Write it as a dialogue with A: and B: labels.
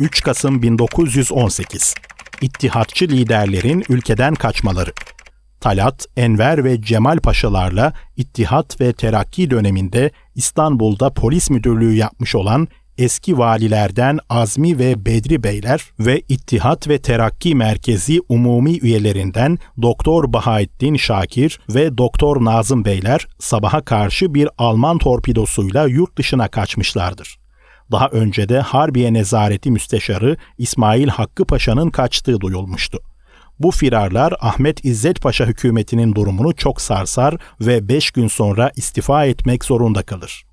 A: 3 Kasım 1918 İttihatçı liderlerin ülkeden kaçmaları Talat, Enver ve Cemal Paşalarla İttihat ve Terakki döneminde İstanbul'da polis müdürlüğü yapmış olan eski valilerden Azmi ve Bedri Beyler ve İttihat ve Terakki Merkezi umumi üyelerinden Doktor Bahaettin Şakir ve Doktor Nazım Beyler sabaha karşı bir Alman torpidosuyla yurt dışına kaçmışlardır. Daha önce de Harbiye Nezareti Müsteşarı İsmail Hakkı Paşa'nın kaçtığı duyulmuştu. Bu firarlar Ahmet İzzet Paşa hükümetinin durumunu çok sarsar ve 5 gün sonra istifa etmek zorunda kalır.